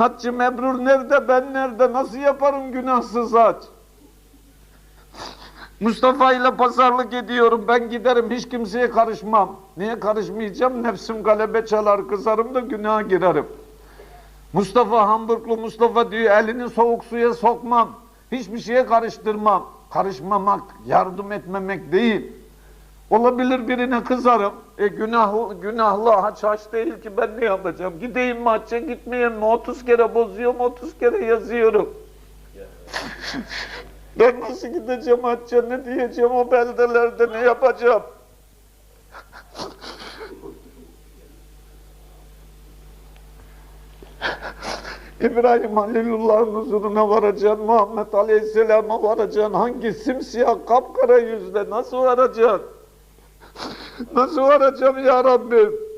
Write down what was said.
Haccı mebrur nerede, ben nerede, nasıl yaparım günahsız hac? Mustafa ile pazarlık ediyorum, ben giderim, hiç kimseye karışmam. Niye karışmayacağım? Nefsim galebe çalar, kızarım da günaha girerim. Mustafa Hamburglu Mustafa diyor, elini soğuk suya sokmam, hiçbir şeye karıştırmam. Karışmamak, yardım etmemek değil. Olabilir birine kızarım. E günahlı, günahlı haç haç değil ki ben ne yapacağım? Gideyim mi hacca gitmeyeyim mi? 30 kere bozuyorum, 30 kere yazıyorum. ben nasıl gideceğim hacca? Ne diyeceğim o beldelerde? Ne yapacağım? İbrahim Halilullah'ın huzuruna varacaksın, Muhammed Aleyhisselam'a varacaksın, hangi simsiyah kapkara yüzle nasıl varacaksın? Nasıl varacağım ya Rabbim?